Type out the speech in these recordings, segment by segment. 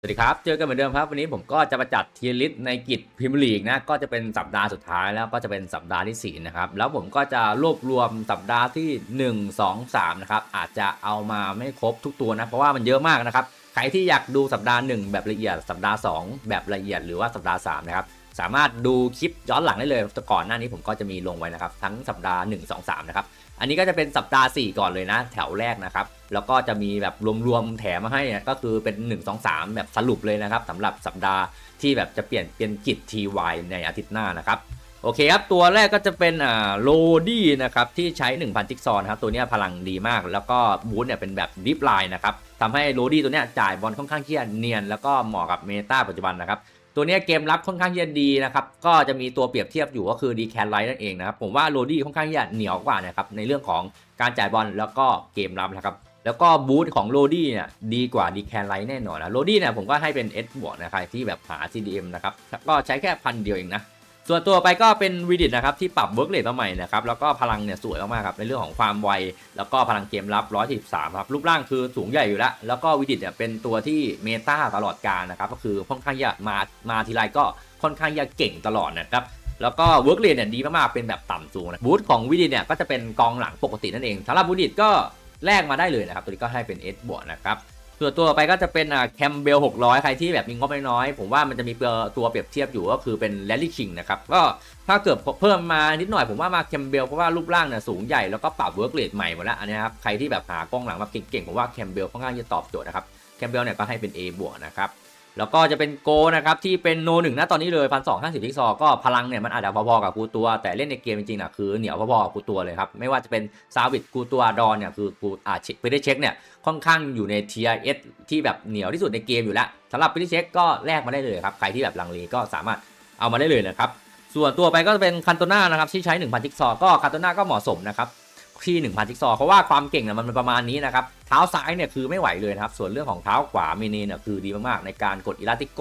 สวัสดีครับ เจอกันเหมือนเดิมครับ วันนี้ผมก็จะมาจัดเทียร์ลิสต์ในกิจพรีเมียร์ลีกนะ ก็จะเป็นสัปดาห์สุดท้ายแล้วก็จะเป็นสัปดาห์ที่ 4 นะครับ แล้วผมก็จะรวบรวมสัปดาห์ที่ 1 2 3 นะครับ อาจจะเอามาไม่ครบทุกตัวนะ เพราะว่ามันเยอะมากนะครับ ใครที่อยากดูสัปดาห์ 1 แบบละเอียด สัปดาห์ 2 แบบละเอียด หรือว่าสัปดาห์ 3 นะครับ สามารถดูคลิปย้อนหลังได้เลยแต่ก่อนหน้านี้ผมก็จะมีลงไว้นะครับ ทั้งสัปดาห์ 1 2 3 นะครับ อันนี้ก็จะเป็นสัปดาห์ 4 ก่อนเลยนะ แถวแรกนะครับ แล้วก็จะมีแบบรวมๆแถมมาให้นี่ยก็คือเป็น 1 2 3 แบบสรุปเลยนะครับสำหรับสัปดาห์ที่แบบจะเปลี่ยนเป็นกิจ TY ในอาทิตย์หน้านะครับโอเคครับ ตัวแรกก็จะเป็นอ่าโลดี้นะครับ ที่ใช้ 1,000 จิ๊กซอนครับตัวนี้พลังดีมาก แล้วก็บูทเนี่ยเป็นแบบดิฟไลน์นะครับทำให้โลดี้ตัวเนี้ยจ่ายบอลค่อนข้างที่จะเนียน แล้วก็เหมาะกับเมตาปัจจุบันนะครับ ตัวนี้เกมรับค่อนข้างที่จะดีนะครับ ก็จะมีตัวเปรียบเทียบอยู่ก็คือดีแคนไลท์นั่นเองนะครับ ผมว่าโรดี้ค่อนข้างที่จะเหนียวกว่านะครับในเรื่องของการจ่ายบอลแล้วก็เกมรับนะครับ แล้วก็บูทของโรดี้เนี่ยดีกว่าดีแคนไลท์แน่นอนนะโรดี้เนี่ยผมก็ให้เป็น S บวกนะครับที่แบบหา CDM นะครับก็ใช้แค่พันเดียวเองนะ ส่วนตัวไปก็เป็นวีดิตนะครับที่ปรับเวิร์กเลทมาใหม่นะครับแล้วก็พลังเนี่ยสวยมากๆครับในเรื่องของความไว แล้วก็พลังเกมรับ 143 ครับรูปร่างคือสูงใหญ่อยู่แล้ว แล้วก็วีดิตเนี่ยเป็นตัวที่เมตาตลอดการนะครับก็คือค่อนข้างจะมามาทีไรก็ค่อนข้างจะเก่งตลอดนะครับแล้วก็เวิร์กเลทเนี่ยดีมากๆเป็นแบบต่ำสูงนะบูธของวิดิตเนี่ยก็จะเป็นกองหลังปกตินั่นเองสำหรับวิดิตก็แลกมาได้เลยนะครับตัวนี้ก็ให้เป็น S บวกนะครับ ส่วนตัวไปก็จะเป็นอ่าแคมเบล600 ใครที่แบบมีงบน้อยๆผมว่ามันจะมีตัวเปรียบเทียบอยู่ก็คือเป็นแรลลี่คิงนะครับ ก็ถ้าเกิดเพิ่มมานิดหน่อยผมว่ามาแคมเบลเพราะว่ารูปร่างเนี่ยสูงใหญ่แล้วก็ปรับเวิร์กเลทใหม่หมดแล้วอันนี้ครับใครที่แบบหากล้องหลังมาเก่งๆผมว่าแคมเบลค่อนข้างจะตอบโจทย์นะครับแคมเบลเนี่ยก็ให้เป็น A บวกนะครับ แล้วก็จะเป็นโกนะครับที่เป็นโนหนึ่งนะตอนนี้เลยพันสองห้าสิบทิกซอก็พลังเนี่ยมันอาจจะพอๆกับกูตัว แต่เล่นในเกมจริงๆนะคือเหนียวพอๆกับกูตัวเลยครับ ไม่ว่าจะเป็นซาวิดกูตัวดอนเนี่ยคือกูอ่าช็คไปได้เช็คเนี่ยค่อนข้างอยู่ใน TIS ที่แบบเหนียวที่สุดในเกมอยู่แล้วสำหรับไปได้เช็คก็แลกมาได้เลยครับใครที่แบบลังเลก็สามารถเอามาได้เลยนะครับส่วนตัวไปก็จะเป็นคันโตน่านะครับที่ใช้1,000ทิกซอก็คันโตน่าก็เหมาะสมนะครับ ที่ 1,000 จิกซอเพราะว่าความเก่งเนี่ยมันประมาณนี้นะครับ เท้าซ้ายเนี่ยคือไม่ไหวเลยนะครับ ส่วนเรื่องของเท้าขวามินเนี่ยคือดีมากๆในการกดอิลาติโก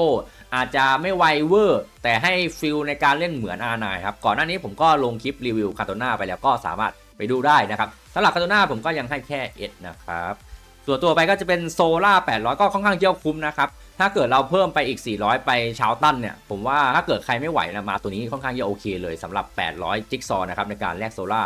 อาจจะไม่ไวเวอร์ แต่ให้ฟิลในการเล่นเหมือนอานายครับ ก่อนหน้านี้ผมก็ลงคลิปรีวิวคาโตนาไปแล้วก็สามารถไปดูได้นะครับสำหรับคาโตนาผมก็ยังให้แค่เอ็ดนะครับ ส่วนตัวไปก็จะเป็นโซล่า800 ก็ค่อนข้างเที่ยวคุ้มนะครับถ้าเกิดเราเพิ่มไปอีก 400 ไปชาวตันเนี่ย ผมว่าถ้าเกิดใครไม่ไหวนะมาตัวนี้ค่อนข้างจะโอเคเลยสำหรับ 800 จิ๊กซอนะครับในการแลกโซล่า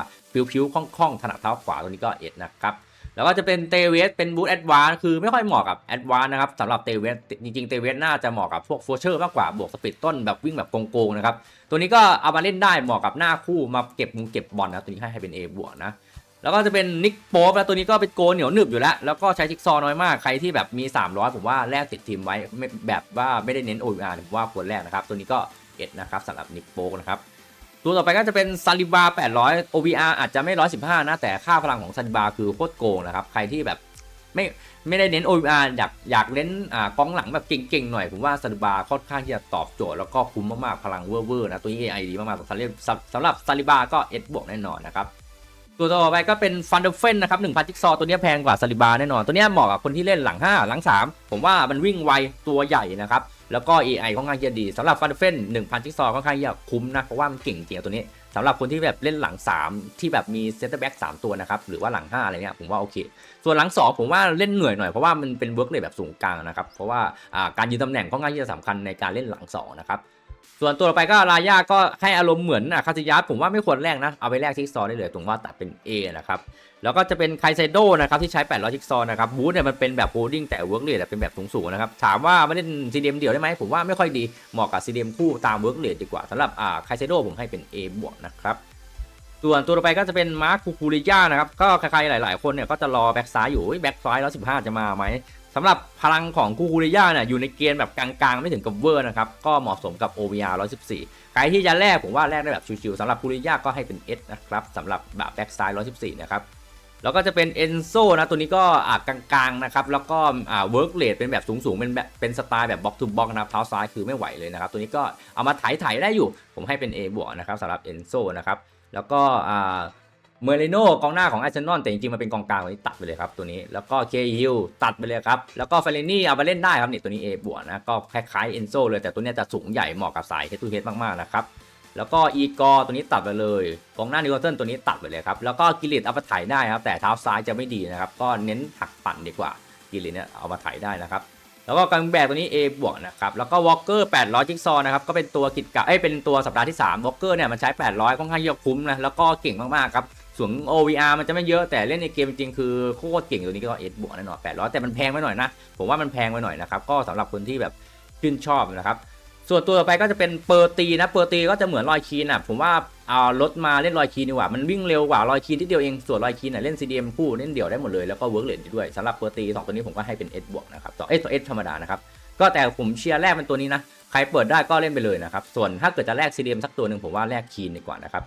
ผิวๆคล่องๆถนัดเท้าขวาตัวนี้ก็เอ็ดนะครับแล้วก็จะเป็นเตเวสเป็นบูทแอดวานคือไม่ค่อยเหมาะกับแอดวานนะครับสำหรับเตเวสจริงๆเตเวสน่าจะเหมาะกับพวกโฟเชอร์มากกว่าบวกสปีดต้นแบบวิ่งแบบโกงๆนะครับตัวนี้ก็เอามาเล่นได้เหมาะกับหน้าคู่มาเก็บมุงเก็บบอลนะตัวนี้ให้ให้เป็น A บวกนะ แล้วก็จะเป็นนิกโป๊ปแล้วตัวนี้ก็เป็นโกเหนียวหนึบอยู่แล้ว แล้วก็ใช้จิ๊กซอน้อยมากใครที่แบบมี 300 ผมว่าแลกติดทีมไว้แบบว่าไม่ได้เน้น OR ผมว่าควรแลกนะครับ ตัวนี้ก็เอ็ดนะครับสำหรับนิกโป๊กนะครับตัวต่อไปก็จะเป็นซาลิบา800 OVR อาจจะไม่ 115 นะ แต่ค่าพลังของซาลิบาคือโคตรโกงนะครับ ใครที่แบบไม่ไม่ได้เน้น OVR อยากอยากเล่นอ่ากองหลังแบบเก่งๆ หน่อย ผมว่าซาลิบาค่อนข้างที่จะตอบโจทย์แล้วก็คุ้มมากๆ พลังเวอร์ๆนะ ตัวนี้ AI ดีมากๆสำหรับสำหรับซาลิบาก็ S บวกแน่นอนนะครับ ตัวต่อไปก็เป็นฟันเดอร์เฟนนะครับ1,000จิ๊กซอตัวนี้แพงกว่าซาลิบาแน่นอน ตัวนี้เหมาะกับคนที่เล่นหลัง 5 หลัง 3 ผมว่ามันวิ่งไวตัวใหญ่นะครับ แล้วก็ AI ค่อนข้างจะดีสำหรับฟันเดอร์เฟน1,000จิ๊กซอค่อนข้างจะคุ้มนะ เพราะว่ามันเก่งจริงตัวนี้สำหรับคนที่แบบเล่นหลัง 3 ที่แบบมีเซนเตอร์แบ็ก3ตัวนะครับ หรือว่าหลัง 5 อะไรเนี่ยผมว่าโอเค ส่วนหลัง 2 ผมว่าเล่นเหนื่อยหน่อยเพราะว่ามันเป็นเวิร์กเลยแบบสูงกลางนะครับเพราะว่าอ่าการยืนตำแหน่งค่อนข้างที่จะสำคัญในการเล่นหลัง2นะครับ ส่วนตัวไปก็รายาก็ให้อารมณ์เหมือนอะคาซิยัสผมว่าไม่ควรแลกนะ เอาไปแลกทิกซอว์ได้เลยผมว่าตัดเป็น A นะครับ แล้วก็จะเป็นไคไซโดนะครับที่ใช้800ทิกซอว์นะครับบูธเนี่ยมันเป็นแบบโฮลดิ้งแต่เวิร์กเรทเป็นแบบสูงๆนะครับ ถามว่าไม่เล่น CDM เดี่ยวได้ไหมผมว่าไม่ค่อยดีเหมาะกับ CDM คู่ตามเวิร์กเรทดีกว่าสำหรับอ่าไคไซโดผมให้เป็น A บวกนะครับส่วนตัวต่อไปก็จะเป็นมาร์คคูคูริยานะครับ ก็ใครๆหลาย ๆ คนเนี่ยก็จะรอแบ็กซ้ายอยู่แบ็กซ้ายแล้ว15จะมาไหม สำหรับพลังของคูคูริยาเนี่ยอยู่ในเกณฑ์แบบกลางๆ ไม่ถึงกับเวอร์นะครับ ก็เหมาะสมกับ OVR 114 ใครที่จะแลกผมว่าแลกได้แบบชิวๆสำหรับคูริยาก็ให้เป็น S นะครับสำหรับแบบแบ็กซ้าย114 นะครับ แล้วก็จะเป็นเอนโซนะ ตัวนี้ก็อ่ากลางๆ นะครับ แล้วก็อ่าเวิร์กเลทเป็นแบบสูงๆ เป็นแบบเป็นสไตล์แบบบล็อกทูบล็อกนะครับเท้าซ้ายคือไม่ไหวเลยนะครับ ตัวนี้ก็เอามาถ่ายๆได้อยู่ ผมให้เป็น A บวกนะครับสำหรับเอนโซนะครับ แล้วก็อ่า เมเรโนกองหน้าของอาร์เซนอลแต่จริงๆมันเป็นกองกลางวันนี้ตัดไปเลยครับตัวนี้แล้วก็เคฮิลตัดไปเลยครับแล้วก็เฟเรนี่เอาไปเล่นได้ครับนี่ตัวนี้ A บวกนะก็คล้ายๆเอนโซเลยแต่ตัวนี้จะสูงใหญ่เหมาะกับสายเฮดทูเฮดมากๆนะครับแล้วก็อีกอตัวนี้ตัดไปเลยกองหน้านิวคาสเซิลตัวนี้ตัดไปเลยครับแล้วก็กิลิตเอาไปถ่ายได้ครับแต่เท้าซ้ายจะไม่ดีนะครับก็เน้นหักปั่นดีกว่ากิลิตเนี่ยเอามาถ่ายได้นะครับแล้วก็กังแบกตัวนี้ A บวกนะครับแล้วก็วอลเกอร์800จิ๊กซอนะครับก็เป็นตัวกิจกะเอ้ยเป็นตัวสัปดาห์ที่3วอลเกอร์เนี่ยมันใช้ 800ค่อนข้างเยอะคุ้มนะแล้วก็เก่งมากๆครับ ส่วน OVR มันจะไม่เยอะแต่เล่นในเกมจริงคือโคตรเก่งตัวนี้ก็ S บวกแน่นอน800แต่มันแพงไปหน่อยนะ ผมว่ามันแพงไปหน่อยนะครับ ก็สำหรับคนที่แบบชื่นชอบนะครับ ส่วนตัวต่อไปก็จะเป็นเปอร์ตีนะ เปอร์ตีก็จะเหมือนลอยคีนอะ ผมว่าเอารถมาเล่นลอยคีนดีกว่า มันวิ่งเร็วกว่าลอยคีนที่เดียวเอง ส่วนลอยคีนน่ะเล่น CDM คู่เล่นเดี่ยวได้หมดเลย แล้วก็เวิร์กเลดด้วยสำหรับเปอร์ตีสองตัวนี้ผมก็ให้เป็น S บวกนะครับต่อเอ้ยตัว S ธรรมดานะครับ ก็แต่ผมเชียร์แรกเป็นตัวนี้นะ ใครเปิดได้ก็เล่นไปเลยนะครับ ส่วนถ้าเกิดจะแลก CDM สักตัวหนึ่งผมว่าแลกคีนดีกว่านะครับ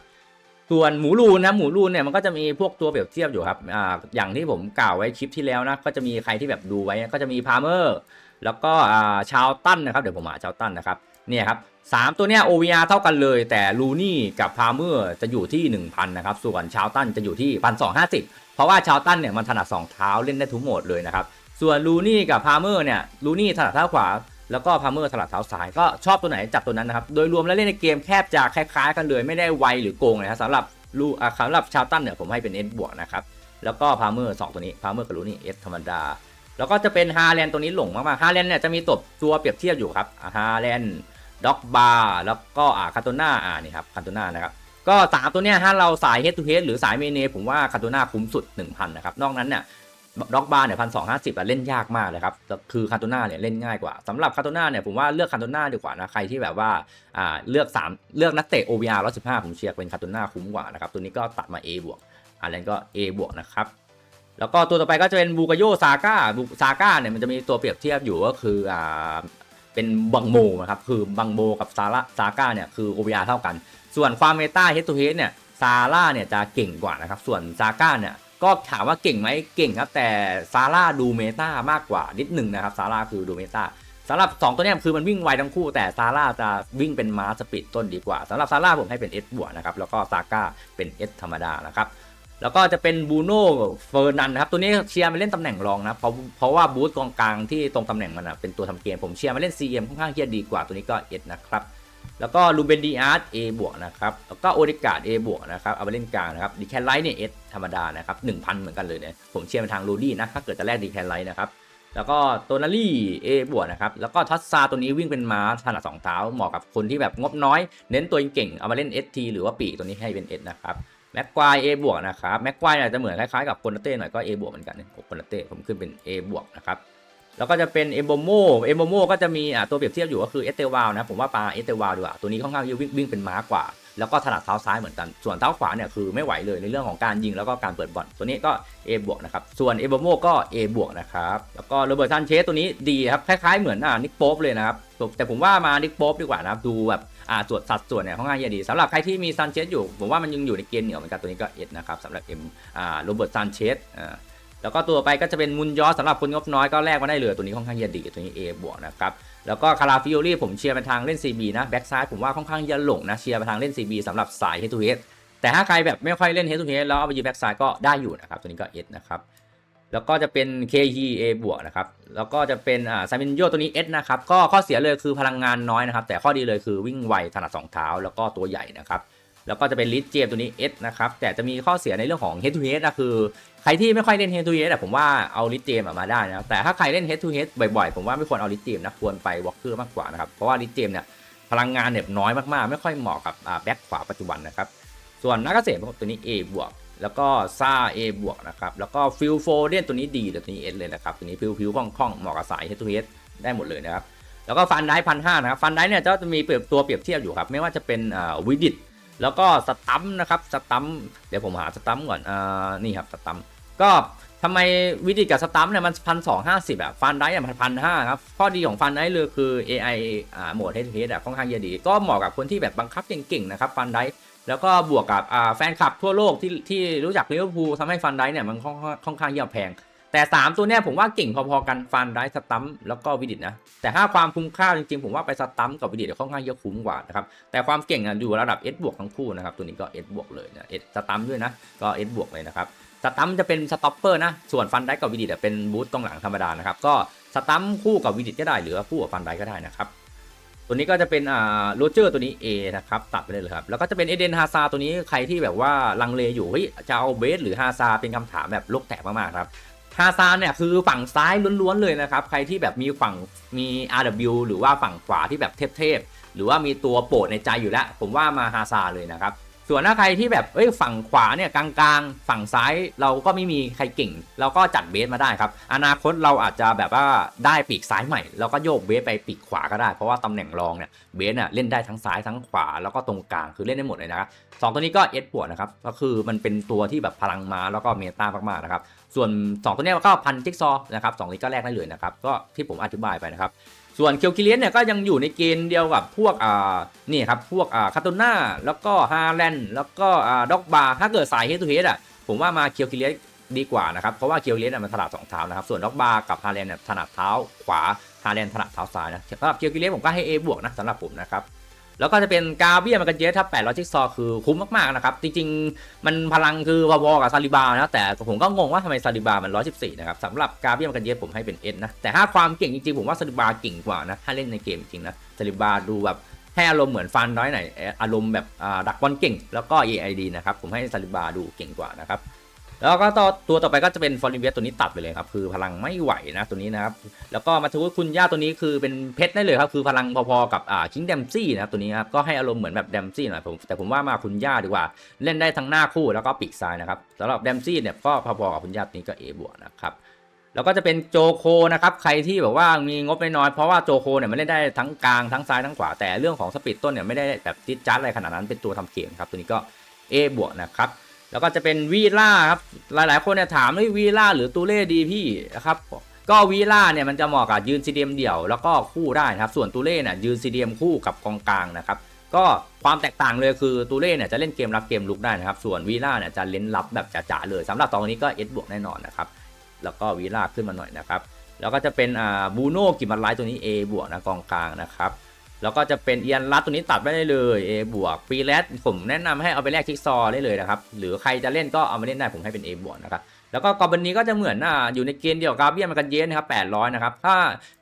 ส่วนหมูรูนนะหมูรูนเนี่ยมันก็จะมีพวกตัวเปรียบเทียบอยู่ครับอ่าอย่างที่ผมกล่าวไว้คลิปที่แล้วนะก็จะมีใครที่แบบดูไว้ก็จะมีพาร์เมอร์แล้วก็อ่าชาวตันนะครับเดี๋ยวผมหาชาวตันนะครับเนี่ยครับสามตัวเนี้ย OVR เท่ากันเลย แต่ลูนี่กับพาร์เมอร์จะอยู่ที่ 1,000นะครับส่วนชาวตันจะอยู่ที่1,250เพราะว่าชาวตันเนี่ยมันถนัดสองเท้าเล่นได้ทุกโหมดเลยนะครับส่วนลูนี่กับพาร์เมอร์เนี่ยลูนี่ถนัดเท้าขวา แล้วก็พาร์เมอร์ถนัดเท้าซ้ายก็ชอบตัวไหนจับตัวนั้นนะครับโดยรวมแล้วเล่นในเกมแคบจะคล้ายๆกันเลยไม่ได้ไวหรือโกงนะครับสำหรับลูสำหรับชาวตันเนี่ยผมให้เป็น S บวกนะครับแล้วก็พาร์เมอร์สองตัวนี้พาร์เมอร์กับลูนี่ S ธรรมดา แล้วก็จะเป็นฮาแลนตัวนี้หลงมากๆฮาแลนเนี่ยจะมีตัวตัวเปรียบเทียบอยู่ครับฮาแลนด็อกบาร์แล้วก็อ่าคาโตนาอ่านี่ครับคาโตนานะครับก็สามตัวเนี้ยถ้าเราสาย head to head หรือสายเมเนผมว่าคาโตนาคุ้มสุด 1,000 นะครับ นอกนั้นเนี่ย ด็อกบาร์เนี่ยพันสองห้าสิบเล่นยากมากเลยครับคือคาโตนาเนี่ยเล่นง่ายกว่าสำหรับคาโตนาเนี่ยผมว่าเลือกคาโตนาดีกว่านะใครที่แบบว่าอ่าเลือก3เลือกนักเตะ OVR 115 ผมเชียร์เป็นคาโตนาคุ้มกว่านะครับตัวนี้ก็ตัดมา A บวกอันนั้นก็ A บวกนะครับแล้วก็ตัวต่อไปก็จะเป็นบูกาโยซาก้าบูซาก้าเนี่ยมันจะมีตัวเปรียบเทียบอยู่ก็คืออ่าเป็นบังโมนะครับคือบังโมกับซาร่าซาก้าเนี่ยคือ OVR เท่ากัน ส่วนความเมตา head to head เนี่ยซาร่าเนี่ยจะเก่งกว่านะครับส่วนซาก้าเนี่ย ก็ถามว่าเก่งไหมเก่งครับ แต่ซาร่าดูเมตามากกว่านิดหนึ่งนะครับซาร่าคือดูเมตาสำหรับ 2 ตัวนี้คือมันวิ่งไวทั้งคู่แต่ซาร่าจะวิ่งเป็นม้าสปีดต้นดีกว่าสำหรับซาร่าผมให้เป็น S บวกนะครับแล้วก็ซาก้าเป็น S ธรรมดานะครับแล้วก็จะเป็นบูโน่เฟอร์นันนะครับตัวนี้เชียร์มาเล่นตำแหน่งรองนะเพราะเพราะว่าบูธกองกลางที่ตรงตำแหน่งมันอะเป็นตัวทำเกมผมเชียร์มาเล่น CM ค่อนข้างเที่จะดีกว่าตัวนี้ก็เอ็ดนะครับ แล้วก็ลูเบนดีอาร์ต A บวกนะครับ แล้วก็โอเดกาด A บวกนะครับ เอาไปเล่นกลางนะครับ ดีแคนไลท์เนี่ยเอสธรรมดานะครับ1,000เหมือนกันเลยเนี่ย ผมเชียร์ไปทางลูดี้นะ ถ้าเกิดจะแลกดีแคนไลท์นะครับ แล้วก็โตนารี่ A บวกนะครับ แล้วก็ทัสซาตัวนี้วิ่งเป็นม้าถนัดสองเท้า เหมาะกับคนที่แบบงบน้อย เน้นตัวเก่ง เอามาเล่น ST หรือว่าปีกตัวนี้ให้เป็น S นะครับแม็กควาย A บวกนะครับ แม็กควายเนี่ยจะเหมือนคล้ายๆกับโคนาเต้หน่อยก็ A บวกเหมือนกันโคนาเต้ผมขึ้นเป็น A บวกนะครับ แล้วก็จะเป็นเอมโบโมเอมโบโมก็จะมีอ่าตัวเปรียบเทียบอยู่ก็คือเอสเตวาลนะผมว่าปลาเอสเตวาลดีกว่าตัวนี้ค่อนข้างวิ่งวิ่งเป็นม้ากว่า แล้วก็ถนัดเท้าซ้ายเหมือนกัน ส่วนเท้าขวาเนี่ยคือไม่ไหวเลยในเรื่องของการยิงแล้วก็การเปิดบอลตัวนี้ก็ A บวกนะครับส่วนเอมโบโมก็ A บวกนะครับแล้วก็โรเบิร์ตซันเชสตัวนี้ดีครับคล้ายๆเหมือนอ่านิกโป๊ปเลยนะครับแต่ผมว่ามานิกโป๊ปดีกว่านะครับดูแบบอ่าส่วนสัดส่วนเนี่ยค่อนข้างจะดีสำหรับใครที่มีซันเชสอยู่ผมว่ามันยังอยู่ในเกณฑ์เหนียวเหมือนกันตัวนี้ก็เอ็ดนะครับสำหรับเอ็มอ่าโรเบิร์ตซันเชสอ่า แล้วก็ตัวไปก็จะเป็นมุนยอสสำหรับคนงบน้อยก็แลกมาได้เลยตัวนี้ค่อนข้างจะดีตัวนี้ A บวกนะครับแล้วก็คาราฟิโอรี่ผมเชียร์ไปทางเล่น CB นะแบ็กซ้ายผมว่าค่อนข้างจะหลงนะเชียร์ไปทางเล่น CB สำหรับสาย head to head แต่ถ้าใครแบบไม่ค่อยเล่น head to head แล้วเอาไปยืนแบ็กซ้ายก็ได้อยู่นะครับตัวนี้ก็ S นะครับแล้วก็จะเป็น KE A บวกนะครับ แล้วก็จะเป็นอ่าซามินโยตัวนี้ S นะครับ ก็ข้อเสียเลยคือพลังงานน้อยนะครับ แต่ข้อดีเลยคือวิ่งไวถนัดสองเท้า แล้วก็ตัวใหญ่นะครับ แล้วก็จะเป็นลิสเจมตัวนี้ S นะครับ แต่จะมีข้อเสียในเรื่องของ head to head นะคือ ใครที่ไม่ค่อยเล่น head to head อะผมว่าเอาลิสเจมมาได้นะแต่ถ้าใครเล่น head to head บ่อยๆ ผมว่าไม่ควรเอาลิสเจมนะควรไปวอล์กเกอร์มากกว่านะครับเพราะว่าลิสเจมเนี่ยพลังงานเนี่ยน้อยมากๆ ไม่ค่อยเหมาะกับแบ็คขวาปัจจุบันนะครับส่วนนักเกษตรตัวนี้ A บวกแล้วก็ซ่า A บวกนะครับ แล้วก็ฟิลโฟเดนตัวนี้ดีแต่ตัวนี้ S เลยนะครับ ตัวนี้ผิวๆคล่องๆเหมาะกับสาย head to head ได้หมดเลยนะครับ แล้วก็ฟันได้พันห้านะครับ ฟันได้เนี่ยจะมีเปรียบตัวเปรียบเทียบอยู่ครับ ไม่ว่าจะเป็นวิดิต แล้วก็สตัมนะครับสตัมเดี๋ยวผมหาสตัมก่อนอ่านี่ครับสตัมก็ทำไมวิธีกับสตัมเนี่ยมันพันสองห้าสิบอะฟันได้เนี่ยมันพันห้าครับ ข้อดีของฟันได้เลยคือ AI อ่าโหมดเฮดเฮดอะค่อนข้างจะดี ก็เหมาะกับคนที่แบบบังคับเก่งๆนะครับฟันได้แล้วก็บวกกับอ่าแฟนคลับทั่วโลกที่ที่รู้จักลิเวอร์พูลทำให้ฟันได้เนี่ยมันค่อนข้างค่อนข้างเยี่ยมแพง แต่ 3 ตัวเนี้ยผมว่าเก่งพอๆกันฟันได้สตัมแล้วก็วิดิตนะ แต่ถ้าความคุ้มค่าจริงๆ ผมว่าไปสตัมกับวิดิตค่อนข้างเยอะคุ้มกว่านะครับ แต่ความเก่งอะอยู่ระดับ S บวกทั้งคู่นะครับ ตัวนี้ก็ S บวกเลยนะ S สตัมด้วยนะ ก็ S บวกเลยนะครับสตัมจะเป็นสต็อปเปอร์นะ ส่วนฟันได้กับวิดิตเป็นบูทตรงหลังธรรมดานะครับ ก็สตัมคู่กับวิดิตก็ได้หรือคู่กับฟันได้ก็ได้นะครับตัวนี้ก็จะเป็นอ่าโรเจอร์ตัวนี้ A นะครับตัดไปเลยเลยครับ แล้วก็จะเป็นเอเดนฮาซาตัวนี้ใครที่แบบว่าลังเลอยู่เฮ้ยจะเอาเบสหรือฮาซาเป็นคำถามแบบโลกแตกมากๆครับ ฮาซาเนี่ยคือฝั่งซ้ายล้วนๆเลยนะครับ ใครที่แบบมีฝั่งมี RW หรือว่าฝั่งขวาที่แบบเทพๆหรือว่ามีตัวโปรดในใจอยู่แล้ว ผมว่ามาฮาซาเลยนะครับ ส่วนถ้าใครที่แบบเอ้ยฝั่งขวาเนี่ยกลางๆ ฝั่งซ้ายเราก็ไม่มีใครเก่ง เราก็จัดเบสมาได้ครับ อนาคตเราอาจจะแบบว่าได้ปีกซ้ายใหม่แล้วก็โยกเบสไปปีกขวาก็ได้ เพราะว่าตำแหน่งรองเนี่ยเบสเนี่ยเล่นได้ทั้งซ้ายทั้งขวาแล้วก็ตรงกลางคือเล่นได้หมดเลยนะครับสองตัวนี้ก็เอสปวดนะครับก็คือมันเป็นตัวที่แบบพลังมาแล้วก็เมตามากๆนะครับ ส่วน2ตัวนี้ก็พันจิ๊กซอว์นะครับสองนี้ก็แลกได้เลยนะครับก็ที่ผมอธิบายไปนะครับส่วนเคียวคิเลียนเนี่ยก็ยังอยู่ในเกณฑ์เดียวกับพวกอ่านี่ครับพวกอ่าคาโตน่าแล้วก็ฮาแลนด์แล้วก็อ่าด็อกบาร์ถ้าเกิดสายเฮดทูเฮดอะผมว่ามาเคียวคิเลียนดีกว่านะครับเพราะว่าเคียวคิเลียนมันถนัดสองเท้านะครับส่วนด็อกบาร์กับฮาแลนด์เนี่ยถนัดเท้าขวาฮาแลนด์ถนัดเท้าซ้ายนะสำหรับเคียวคิเลียนผมก็ให้ A บวกนะสำหรับผมนะครับ แล้วก็จะเป็นกาเบียมันกันเยสถ้า800จิ๊กซอคือคุ้มมากๆนะครับ จริงๆ มันพลังคือพอๆกับซาลิบานะแต่ผมก็งงว่าทำไมซาลิบามัน114นะครับสำหรับกาเบียมันกันเยสผมให้เป็น S นะ แต่ถ้าความเก่งจริงๆ ผมว่าซาลิบาเก่งกว่านะ ถ้าเล่นในเกมจริงนะซาลิบาดูแบบให้อารมณ์เหมือนฟันน้อยหน่อยอารมณ์แบบอ่าดักบอลเก่ง แล้วก็ AID นะครับผมให้ซาลิบาดูเก่งกว่านะครับ แล้วก็ต่อตัวต่อไปก็จะเป็นฟอร์ลิเวียตัวนี้ตัดไปเลยครับคือพลังไม่ไหวนะตัวนี้นะครับแล้วก็มาทูคุณย่าตัวนี้คือเป็นเพชรได้เลยครับคือพลังพอๆกับอ่าคิงแดมซี่นะครับตัวนี้ครับก็ให้อารมณ์เหมือนแบบแดมซี่หน่อยผมแต่ผมว่ามาคุณย่าดีกว่า เล่นได้ทั้งหน้าคู่แล้วก็ปีกซ้ายนะครับสำหรับแดมซี่เนี่ยก็พอๆกับคุณย่าตัวนี้ก็เอบวกนะครับแล้วก็จะเป็นโจโคนะครับใครที่แบบว่ามีงบน้อยเพราะว่าโจโคเนี่ยมันเล่นได้ทั้งกลางทั้งซ้ายทั้งขวาแต่เรื่องของสปีดต้นเนี่ยไม่ได้แบบจิดจัดอะไรขนาดนั้นเป็นตัวทำเกมครับตัวนี้ก็ A บวกนะครับ แล้วก็จะเป็นวีล่าครับ หลายๆ คนเนี่ยถามว่าวีล่าหรือตูเล่ดีพี่นะครับ ก็วีล่าเนี่ยมันจะเหมาะกับยืนซีเดียมเดี่ยวแล้วก็คู่ได้นะครับ ส่วนตูเล่เนี่ยยืนซีเดียมคู่กับกองกลางนะครับ ก็ความแตกต่างเลยคือตูเล่เนี่ยจะเล่นเกมรับเกมลุกได้นะครับ ส่วนวีล่าเนี่ยจะเล่นรับแบบจ๋าๆเลยสำหรับตอนนี้ก็ S บวกแน่นอนนะครับ แล้วก็วีล่าขึ้นมาหน่อยนะครับ แล้วก็จะเป็นอ่าบูโน่กิมบันไลตัวนี้ A บวกนะกองกลางนะครับ แล้วก็จะเป็นเอียนรัดตัวนี้ตัดไม่ได้เลย A บวกปีแรดผมแนะนำให้เอาไปแลกชิกซอว์ได้เลยนะครับหรือใครจะเล่นก็เอามาเล่นได้ผมให้เป็น A บวกนะครับแล้วก็กอบันนี้ก็จะเหมือนอ่าอยู่ในเกณฑ์เดียวกับกาเบียมันกันเยนนะครับ800นะครับถ้า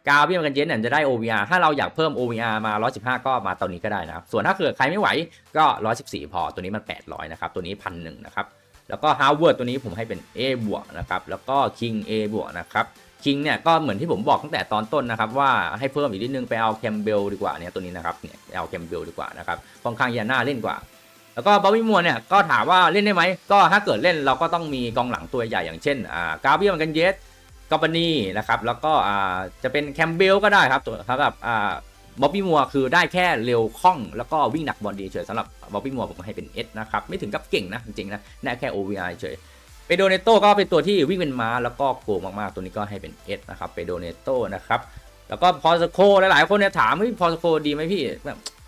กาเบียมันกันเยนเนี่ยจะได้ OVR ถ้าเราอยากเพิ่ม OVR มา 115 ก็มาตัวนี้ก็ได้นะครับส่วนถ้าเกิดใครไม่ไหวก็ 114 พอตัวนี้มัน 800นะครับตัวนี้พันหนึ่งนะครับแล้วก็ Harvard ตัวนี้ผมให้เป็น A บวกนะครับแล้วก็ King A บวกนะครับ คิงเนี่ยก็เหมือนที่ผมบอกตั้งแต่ตอนต้นนะครับว่าให้เพิ่มอีกนิดนึงไปเอาแคมเบลดีกว่าเนี่ยตัวนี้นะครับเนี่ยเอาแคมเบลดีกว่านะครับค่อนข้างยาน่าเล่นกว่า แล้วก็บอบี้มัวเนี่ยก็ถามว่าเล่นได้ไหมก็ถ้าเกิดเล่นเราก็ต้องมีกองหลังตัวใหญ่อย่างเช่นอ่ากาเบียมกันเยสกอปนีนะครับแล้วก็อ่าจะเป็นแคมเบลก็ได้ครับตัวสำหรับอ่าบ๊อบบี้มัวคือได้แค่เร็วคล่อง แล้วก็วิ่งหนักบอลดีเฉยสำหรับบ๊อบบี้มัวผมให้เป็น S นะครับไม่ถึงกับเก่งนะจริงๆนะได้แค่ OVI เฉย เปโดเนโตก็เป็นตัวที่วิ่งเป็นม้าแล้วก็โกงมากๆ ตัวนี้ก็ให้เป็น S นะครับเปโดเนโตนะครับแล้วก็พอสโคหลายๆคนเนี่ยถามว่าพอสโคดีไหมพี่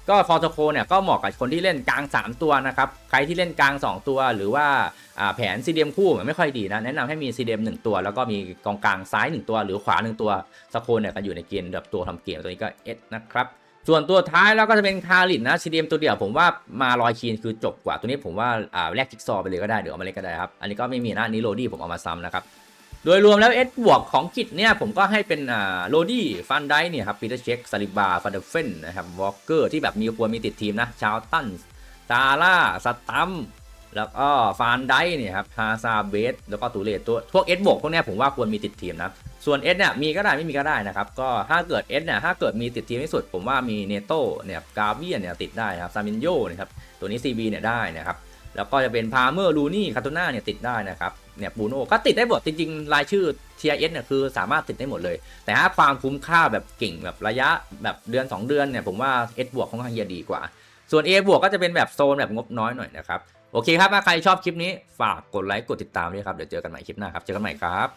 ก็พอสโคเนี่ยก็เหมาะกับคนที่เล่นกลาง 3 ตัวนะครับใครที่เล่นกลาง 2 ตัว หรือว่าแผนซีเดียมคู่มันไม่ค่อยดีนะแนะนำให้มีซีเดียม1ตัว แล้วก็มีกองกลางซ้าย 1 ตัว หรือขวา 1 ตัวสโคเนี่ยก็อยู่ในเกณฑ์แบบตัวทำเกมตัวนี้ก็ S นะครับ ส่วนตัวท้ายแล้วก็จะเป็นคารินนะซีดีมตัวเดียวผมว่ามาลอยคีนคือจบกว่า ตัวนี้ผมว่าอ่าแลกจิ๊กซอว์ไปเลยก็ได้เดี๋ยวเอามาเล่นก็ได้ครับ อันนี้ก็ไม่มีนะอันนี้โรดี้ผมเอามาซ้ำนะครับ โดยรวมแล้วเอสบวกของกิจเนี่ยผมก็ให้เป็นอ่าโรดี้ฟันไดเนี่ยครับปีเตอร์เช็คซาลิบาฟันเดเฟนนะครับวอลเกอร์ที่แบบมีควรมีติดทีมนะชาวตันซาร่าสตัม แล้วก็ฟานไดเนี่ยครับฮาซาเบสแล้วก็ตูเลตตัวพวกเอสบวกพวกนี้ผมว่าควรมีติดทีมนะ ส่วน S เนี่ยมีก็ได้ไม่มีก็ได้นะครับ ก็ถ้าเกิด S เนี่ยถ้าเกิดมีติดทีมที่สุด ผมว่ามีเนโต้เนี่ยกาเวียนเนี่ยติดได้นะครับซามินโยนะครับตัวนี้ CB เนี่ยได้นะครับแล้วก็จะเป็นพาเมอร์ลูนี่คาโตน่าเนี่ยติดได้นะครับเนี่ยบูโน่ก็ติดได้หมดจริงๆ รายชื่อ TIS เนี่ยคือสามารถติดได้หมดเลย แต่ถ้าความคุ้มค่าแบบเก่งแบบระยะแบบเดือน 2 เดือนเนี่ยผมว่า S บวกค่อนข้างจะดีกว่า ส่วน A บวกก็จะเป็นแบบโซนแบบงบน้อยหน่อยนะครับ โอเคครับถ้าใครชอบคลิปนี้ฝากกดไลค์กดติดตามด้วยครับ เดี๋ยวเจอกันใหม่คลิปหน้าครับ เจอกันใหม่ครับ